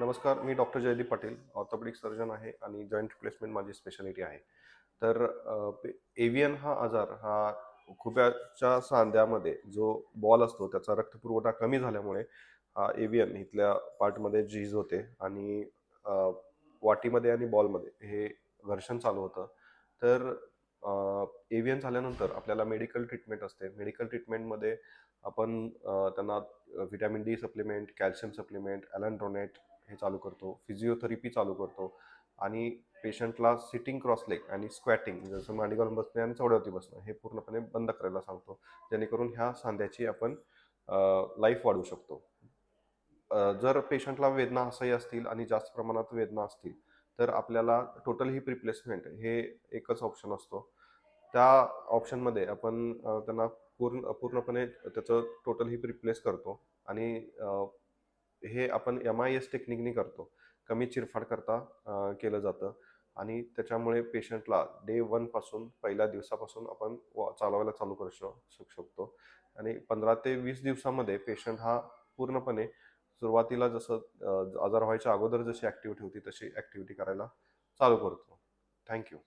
नमस्कार मी doctor Jaydeep Patil orthopaedic surgeon आहे आणि जॉईंट रिप्लेसमेंट माझी स्पेशालिटी आहे. तर एव्हियन हा आजार हा खुब्याच्या सांध्यामध्ये जो बॉल असतो त्याचा रक्तपुरवठा कमी झाल्यामुळे हा एव्हियन इथल्या पार्टमध्ये झीज होते आणि वाटीमध्ये आणि बॉलमध्ये हे घर्षण चालू होतं. तर एव्हियन झाल्यानंतर आपल्याला मेडिकल ट्रीटमेंट असते. मेडिकल ट्रीटमेंटमध्ये आपण त्यांना vitamin D supplement calcium supplement alendronate हे चालू करतो फिजिओथेरपी चालू करतो आणि पेशंटला सिटिंग क्रॉस लेग आणि स्क्वॅटिंग जसं मांडी घालून बसणे आणि चौड्यावरती बसणं हे पूर्णपणे बंद करायला सांगतो. जेणेकरून ह्या सांध्याची आपण लाईफ वाढवू शकतो. जर पेशंटला वेदना असह्य असतील आणि जास्त प्रमाणात वेदना असतील तर आपल्याला टोटल हिप रिप्लेसमेंट हे एकच ऑप्शन असतो. त्या ऑप्शनमध्ये आपण त्यांना पूर्ण पूर्णपणे त्याचं टोटल हिप रिप्लेस करतो आणि हे आपण एम आय एस टेक्निकनी करतो. कमी चिरफाड करता केलं जातं. आणि त्याच्यामुळे पेशंटला डे वनपासून पहिल्या दिवसापासून आपण चालवायला चालू करू शक शकतो. आणि पंधरा ते वीस दिवसामध्ये पेशंट हा पूर्णपणे सुरुवातीला जसं आजार व्हायच्या अगोदर जशी ॲक्टिव्हिटी होती तशी ॲक्टिव्हिटी करायला चालू करतो. थँक्यू